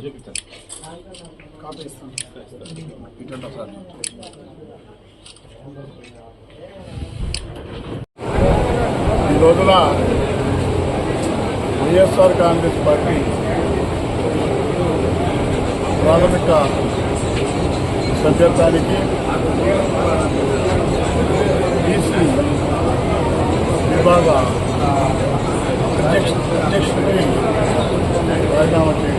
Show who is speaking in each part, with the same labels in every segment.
Speaker 1: చూపిస్తాను ఈ రోజున వైఎస్ఆర్ కాంగ్రెస్ పార్టీ ప్రాథమిక సభ్యత్వానికి బీసీ విభాగ అధ్యక్ష అధ్యక్షుడికి రాజీనామా చేయడం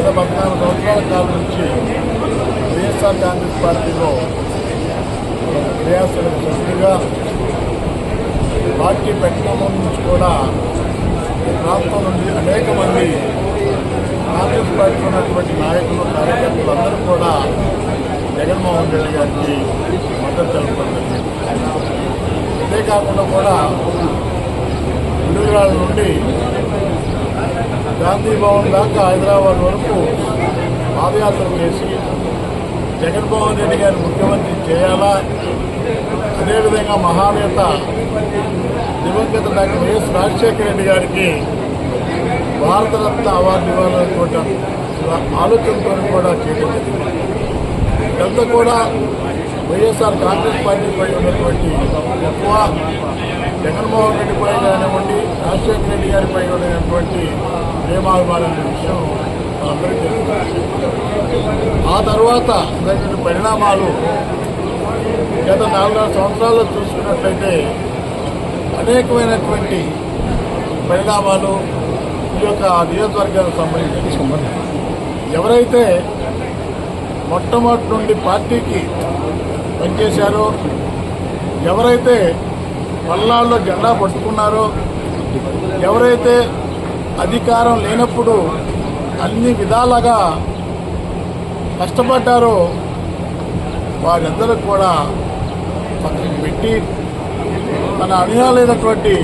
Speaker 1: గత పద్నాలుగు సంవత్సరాల కాలం నుంచి వైఎస్ఆర్ కాంగ్రెస్ పార్టీలో క్రియాశీలక సభ్యుడిగా పార్టీ పెట్టడం నుంచి కూడా ప్రాంతం నుండి అనేక మంది కాంగ్రెస్ పార్టీలో ఉన్నటువంటి నాయకులు కార్యకర్తలు అందరూ కూడా జగన్మోహన్ రెడ్డి గారికి మద్దతు తెలపడం అంతేకాకుండా కూడా విడుదల నుండి గాంధీ భవన్ దాకా హైదరాబాద్ వరకు పాదయాత్ర చేసి జగన్మోహన్ రెడ్డి గారి ముఖ్యమంత్రి చేయాలా? అదేవిధంగా మహానేత దివంగత డాక్టర్ వైఎస్ రాజశేఖర రెడ్డి గారికి భారతరత్న అవార్డు ఇవ్వాలనుకోవటం ఆలోచనతో కూడా చేయడం జరిగింది. కూడా వైఎస్ఆర్ కాంగ్రెస్ పార్టీపై ఉన్నటువంటి ఎక్కువ జగన్మోహన్ రెడ్డి పై కానివ్వండి రాజశేఖర రెడ్డి గారిపై ఉన్నటువంటి ప్రేమాభిమానం విషయం అందరికీ ఆ తర్వాత జరిగిన పరిణామాలు గత నాలుగున్నర సంవత్సరాల్లో చూసుకున్నట్లయితే అనేకమైనటువంటి పరిణామాలు ఈ యొక్క నియోజకవర్గానికి సంబంధించి ఎవరైతే మొట్టమొదటి నుండి పార్టీకి పనిచేశారో ఎవరైతే పల్లాల్లో జెండా పట్టుకున్నారో ఎవరైతే అధికారం లేనప్పుడు అన్ని విధాలుగా కష్టపడ్డారో వారందరూ కూడా పక్కన పెట్టి తన అనుయాలైనటువంటి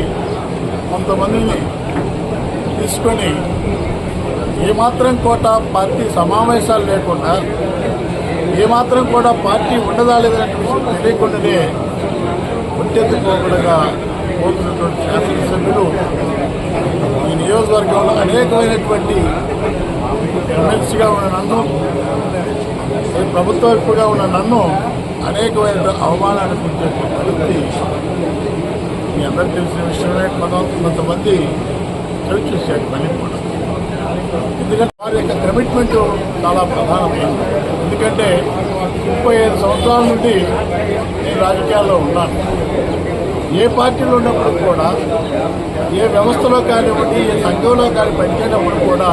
Speaker 1: కొంతమందిని తీసుకొని ఏమాత్రం కూడా పార్టీ సమావేశాలు లేకుండా ఏమాత్రం కూడా పార్టీ ఉండదా లేదనే తెలియకుండానే ఒంటెత్తుకోకుండా పోతున్నటువంటి శాసనసభ్యులు ఈ నియోజకవర్గంలో అనేకమైనటువంటి ఎమ్మెల్సీగా ఉన్న నన్ను ప్రభుత్వ వైపుగా ఉన్న నన్ను అనేకమైన అవమానానికి గురించేటువంటి పరిస్థితి మీ అందరికీ తెలిసిన విషయమే. కొంతమంది చవి చూశారు మళ్ళీ కూడా. ఎందుకంటే వారి యొక్క కమిట్మెంట్ చాలా ప్రధానమైనది. ఎందుకంటే ముప్పై ఐదు సంవత్సరాల నుండి నేను రాజకీయాల్లో ఉన్నాను. ఏ పార్టీలో ఉన్నప్పుడు కూడా ఏ వ్యవస్థలో కానివ్వండి ఏ సంఘంలో కానీ పనిచేయనప్పుడు కూడా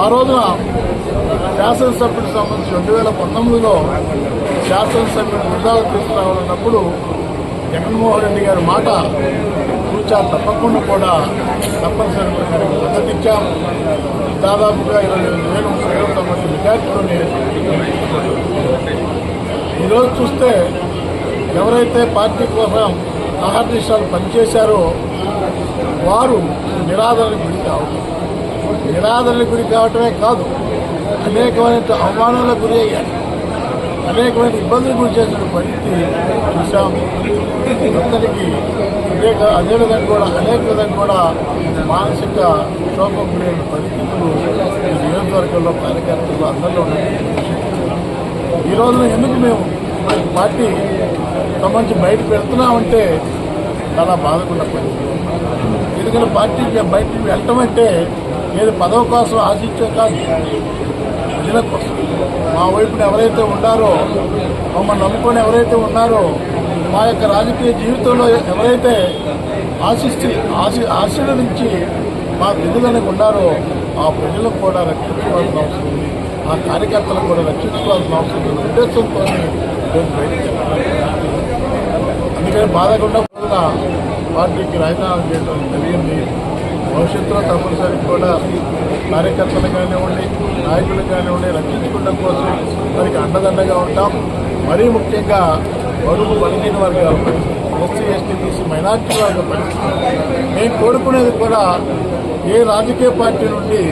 Speaker 1: ఆ రోజున శాసనసభ్యుడికి సంబంధించి రెండు వేల పంతొమ్మిదిలో శాసనసభ్యుడు వృద్ధాలు తీసుకురావాలన్నప్పుడు జగన్మోహన్ రెడ్డి గారి మాట కూర్చా తప్పకుండా కూడా తప్పనిసరిగా గారికి మద్దతు దాదాపుగా ఇరవై వేల వేల ముప్పై ఈరోజు చూస్తే ఎవరైతే పార్టీ కోసం అహర్నిశాలు పనిచేశారో వారు నిరాదరణకు గురి కావడం నిరాదరణకు గురి కావటమే కాదు అనేకమైన అవమానాలకు గురి అయ్యారు. అనేకమైన ఇబ్బందులు గురి చేసిన పరిస్థితి చూసాం అందరికీ అదే అదేవిధంగా కూడా అనేక విధంగా కూడా మానసిక క్షోభం గురైన పరిస్థితులు ఈ నియోజకవర్గంలో కార్యకర్తలు అందరిలో ఉన్నాయి. ఈ రోజున ఎందుకు మేము మరి పార్టీ సంబంధించి బయట పెడుతున్నామంటే చాలా బాధకున్న పరిస్థితి. ఎందుకంటే పార్టీకి బయటికి వెళ్ళటం అంటే ఏది పదవి కోసం ఆశించే కాదు. ప్రజల కోసం మా వైపున ఎవరైతే ఉన్నారో మమ్మల్ని నమ్ముకొని ఎవరైతే ఉన్నారో మా యొక్క రాజకీయ జీవితంలో ఎవరైతే ఆశిస్తూ ఆశీ ఆశీర్వదించి మా ఎదుగుదలకు ఉన్నారో ఆ ప్రజలకు కూడా రక్షించుకోవాల్సిన అవసరం ఉంది. ఆ కార్యకర్తలకు కూడా రక్షించుకోవాల్సిన అవసరం ఉంది. ఉద్దేశంతో అందుకని బాధకుండా కూడా పార్టీకి రాజీనామా చేయడం జరిగింది భవిష్యత్తులో తప్పనిసరి కూడా కార్యకర్తలు కానివ్వండి నాయకులు కానివ్వండి రక్షించుకోవడం కోసం వారికి అండదండగా ఉంటాం. మరీ ముఖ్యంగా బరువు బలహీన వర్గాలు ఎస్సీ ఎస్టీ బీసీ మైనార్టీ వర్గ పరిస్థితి మేము కోరుకునేది కూడా ఏ రాజకీయ పార్టీ నుండి